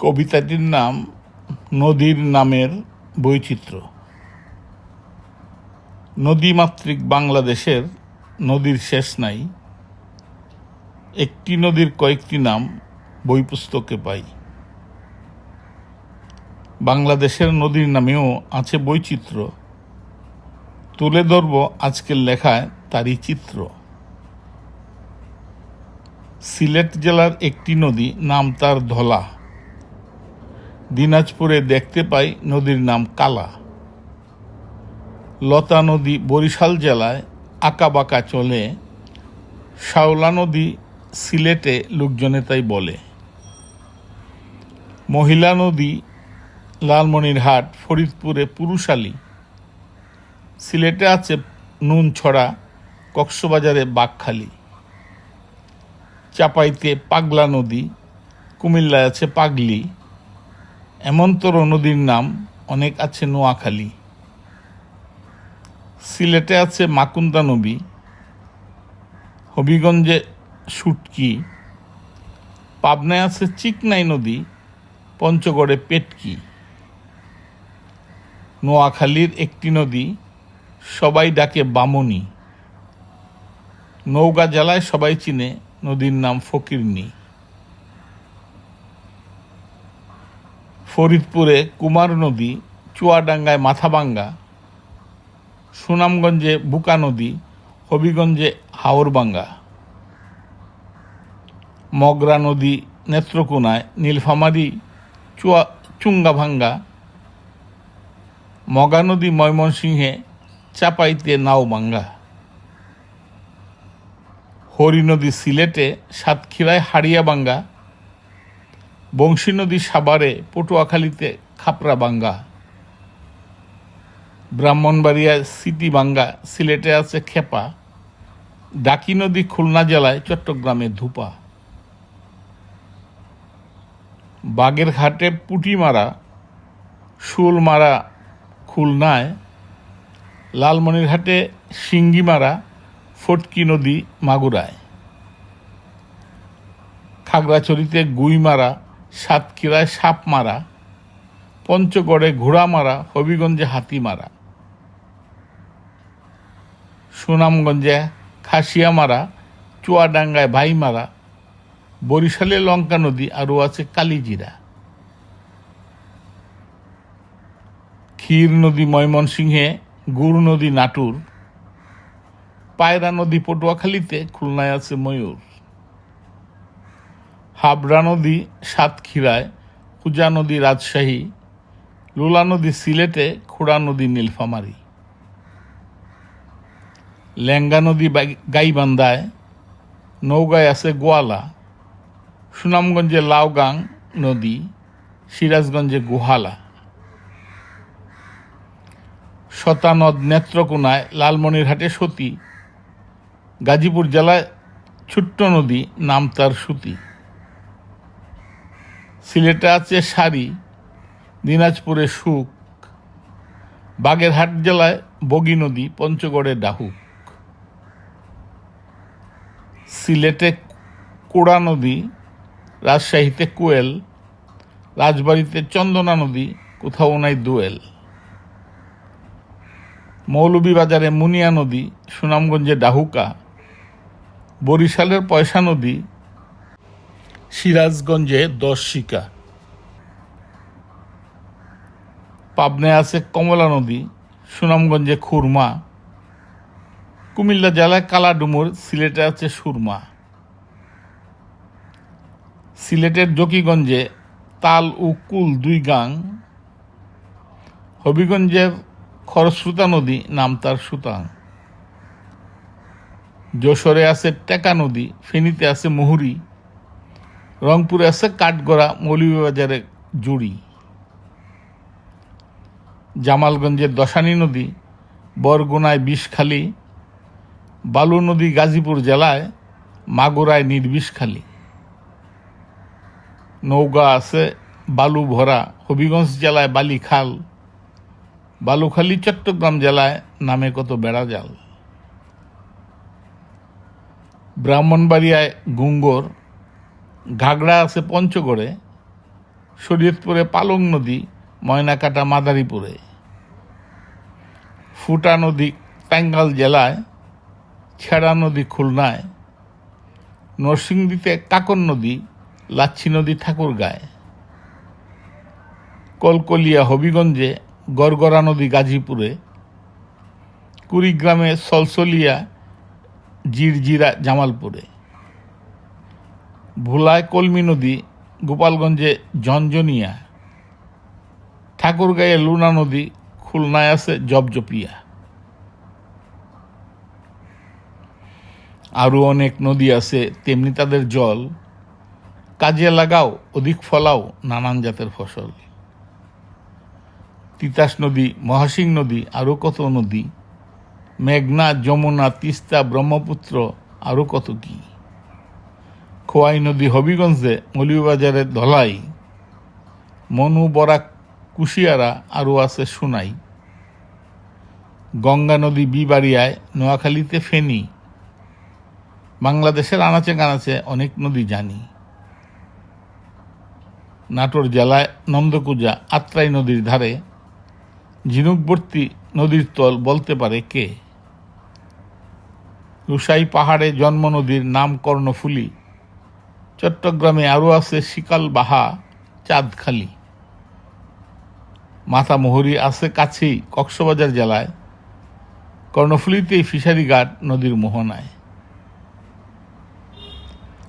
কবিতাটির নাম নদীর নামের বৈচিত্র্য। নদীমাতৃক বাংলাদেশের নদীর শেষ নাই। একটি নদীর কয়েকটি নাম বই পুস্তকে পাই। বাংলাদেশের নদীর নামেও আছে বৈচিত্র্য। তুলে ধরব আজকের লেখায় তারই চিত্র। সিলেট জেলার একটি নদী, নাম তার ধলা। দিনাজপুরে দেখতে পাই নদীর নাম কালা। লতা নদী বরিশাল জেলায় আঁকাবাঁকা চলে, শাওলা নদী সিলেটে লোকজনে তাই বলে। মহিলা নদী লালমনিরহাট, ফরিদপুরে পুরুষালী সিলেটে আছে নুন ছড়া কক্সবাজারে বাঘখালি। চাপাইতে পাগলা নদী, কুমিল্লায় আছে পাগলি। এমনতর নদীর নাম, অনেক আছে নোয়াখালী। সিলেটে আছে মাকুন্দা নবী হবিগঞ্জে সুটকি, পাবনায় আছে চিকনাই নদী, পঞ্চগড়ে পেটকি। নোয়াখালীর একটি নদী, সবাই ডাকে বামনি। নৌকা জেলায় সবাই চিনে, নদীর নাম ফকিরনি। ফরিদপুরে কুমার নদী, চুয়াডাঙ্গায় মাথাভাঙ্গা, সুনামগঞ্জে বুকা নদী, হবিগঞ্জে হাওরবাঙ্গা। মগরা নদী, নেত্রকোনায় নীলফামারী, চুয়া চুঙ্গাভাঙ্গা। মগা নদী, ময়মনসিংহে, চাপাইতে নাওবাঙ্গা। হরি নদী, সিলেটে, সাতক্ষীরায় হাড়িয়াবাঙ্গা। বংশী নদী সাভারে পটুয়াখালীতে খাপড়াবাঙ্গা ব্রাহ্মণবাড়িয়ায় সিটিবাঙ্গা সিলেটে আছে খেপা। ডাকি নদী খুলনা জেলায় চট্টগ্রামে ধুপা। বাগেরঘাটে পুটিমারা শুলমারা খুলনায়, লালমনিরহাটে সিঙ্গিমারা ফটকি নদী মাগুরায়। খাগড়াছড়িতে গুইমারা সাতক্ষীরায় সাপমারা পঞ্চগড়ে ঘোড়ামারা হবিগঞ্জে হাতিমারা সুনামগঞ্জে খাসিয়া মারা, চুয়াডাঙ্গায় ভাইমারা বরিশালে লঙ্কা নদী, আরও আছে কালিজিরা। ক্ষীর নদী ময়মনসিংহে, গুড় নদী নাটুর, পায়রা নদী পটুয়াখালীতে, খুলনায় আছে ময়ূর। হাবড়া নদী সাতক্ষীরায় পূজা নদী রাজশাহী, লুলা নদী সিলেটে, খুড়া নদী নীলফামারী। ল্যাঙ্গা নদী গাইবান্ধায় নৌগায় আছে গোয়ালা। সুনামগঞ্জে লাউগাং নদী, সিরাজগঞ্জে গুহালা। শতানদ নেত্রকোনায় লালমনিরহাটে সতী। গাজীপুর জেলায় ছোট্ট নদী নাম তার সুতি। সিলেটে আছে শাড়ি, দিনাজপুরে সুক বাগেরহাট জেলায় বগি নদী, পঞ্চগড়ে ডাহুক। সিলেটে কোড়া নদী, রাজশাহীতে কুয়েল, রাজবাড়িতে চন্দনা নদী, কোথাও নাই দোয়েল। মৌলভীবাজারে মুনিয়া নদী, সুনামগঞ্জে ডাহুকা, বরিশালের পয়সা নদী সিরাজগঞ্জে দশশিকা পাবনায় আছে কমলা নদী, সুনামগঞ্জে খুরমা, কুমিল্লা জেলায় কালাডুমুর, সিলেটে আছে সুরমা। সিলেটের জকিগঞ্জে তাল ও কুল দুই গাং। হবিগঞ্জের খরস্রোতা নদী নাম তার সুতাং। যশোরে আছে টেকা নদী, ফেনীতে আছে মুহুরী। রংপুরে আছে কাঠগড়া মৌলভীবাজারে জুড়ি। জামালগঞ্জের দশানী নদী, বরগুনায় বিষখালী, বালু নদী গাজীপুর জেলায় মাগুরায় নির্বিষখালী। নৌকা আছে বালু ভরা হবিগঞ্জ জেলায় বালিখাল, বালুখালী, চট্টগ্রাম জেলায় নামে কত বেড়া জাল। ব্রাহ্মণবাড়িয়ায় গুঙ্গর ঘাগড়া আছে পঞ্চগড়ে, শরীয়তপুরে পালং নদী, ময়নাকাটা মাদারীপুরে। ফুটা নদী টাঙ্গাল জেলায়, ছেড়া নদী খুলনায়, নরসিংদীতে কাকন নদী, লাচ্ছি নদী ঠাকুরগাঁয়। কলকলিয়া হবিগঞ্জে গড়গড়া নদী গাজীপুরে, কুড়িগ্রামে সলসলিয়া, জিরজিরা, জামালপুরে। ভোলায় কলমি নদী, গোপালগঞ্জে ঝনঝনিয়া ঠাকুরগাঁয়ে লুনা নদী, খুলনায় আছে জপজপিয়া আরও অনেক নদী আছে, তেমনি তাদের জল। কাজে লাগাও অধিক ফলাও নানান জাতের ফসল। তিতাস নদী, মহাসিং নদী আরও কত নদী। মেঘনা, যমুনা, তিস্তা, ব্রহ্মপুত্র আরও কত কি। খোয়াই নদী হবিগঞ্জে মৌলভীবাজারের ধলাই, মনু বরাক কুশিয়ারা আরও আছে সুনাই। গঙ্গা নদী বিবাড়িয়ায় নোয়াখালীতে ফেনী। বাংলাদেশের আনাচে কানাচে অনেক নদী জানি। নাটোর জেলায় নন্দকুজা আত্রাই নদীর ধারে ঝিনুকবর্তী নদীর তল বলতে পারে কে? রুসাই পাহাড়ে জন্ম নদীর নাম কর্ণফুলি। চট্টগ্রামে আরও আছে শিকাল বাহা, চাঁদখালি। মাথামোহরি আছে কাছেই, কক্সবাজার জেলায়। কর্ণফুলিতেই ফিশারি ঘাট নদীর মোহনায়।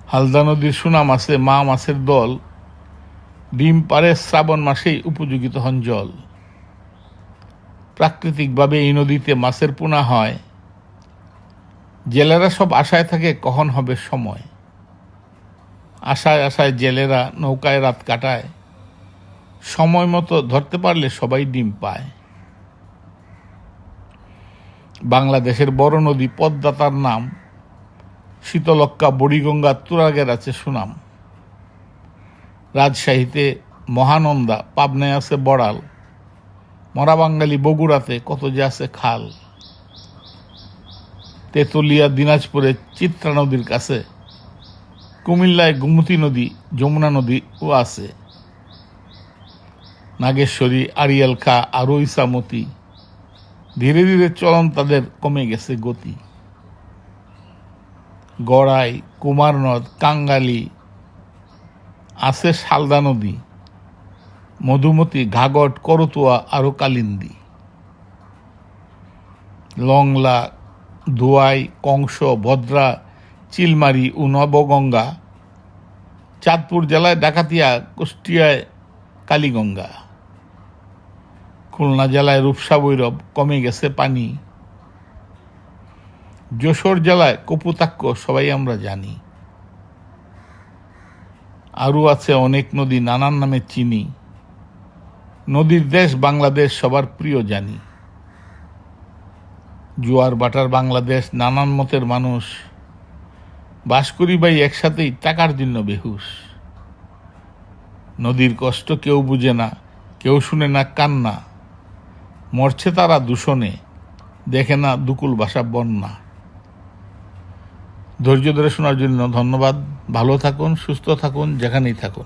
হালদা নদীর সুনাম আছে মা মাছের দল। ডিম পারে শ্রাবণ মাসেই উপযোগিত হন জল। প্রাকৃতিকভাবে এই নদীতে মাছের পোনা হয়। জেলেরা সব আশায় থাকে কখন হবে সময়। আশায় আশায় জেলেরা নৌকায় রাত কাটায়। সময় মতো ধরতে পারলে সবাই ডিম পায়। বাংলাদেশের বড় নদী পদ্মা তার নাম। শীতলক্কা বড়িগঙ্গা, তুরাগের আছে সুনাম। রাজশাহীতে মহানন্দা, পাবনায় আছে বড়াল। মরা বাঙালি বগুড়াতে কত যে আছে খাল। তেতুলিয়া, দিনাজপুরে চিত্রা নদীর কাছে কুমিল্লায় গুমতি নদী, যমুনা নদী ও আছে। নাগেশ্বরী আড়িয়াল খা আরও ইসামতি ধীরে ধীরে চলন তাদের কমে গেছে গতি। গড়াই, কুমারনদ, কাঙ্গালি আছে শালদা নদী, মধুমতি, ঘাগট, করতুয়া আরও কালিন্দি। লংলা, ধোয়াই, কংস, ভদ্রা চিলমারি ও নবগঙ্গা। চাঁদপুর জেলায় ডাকাতিয়া, কুষ্টিয়ায় কালীগঙ্গা। খুলনা জেলায় রূপসা বৈরব কমে গেছে পানি। যশোর জেলায় কপুতাক্ষ, সবাই আমরা জানি। আরও আছে অনেক নদী নানান নামে চিনি। নদীর দেশ বাংলাদেশ, সবার প্রিয় জানি। জোয়ার বাটার বাংলাদেশ, নানান মতের মানুষ। বাস করি ভাই একসাথেই, টাকার জন্য বেহুশ। নদীর কষ্ট কেউ বুঝে না, কেউ শুনে না, কান্না। মরছে তারা দূষণে, দেখে না দুকুল ভাষা বন্যা। ধৈর্য ধরে শোনার জন্য ধন্যবাদ। ভালো থাকুন, সুস্থ থাকুন, যেখানেই থাকুন।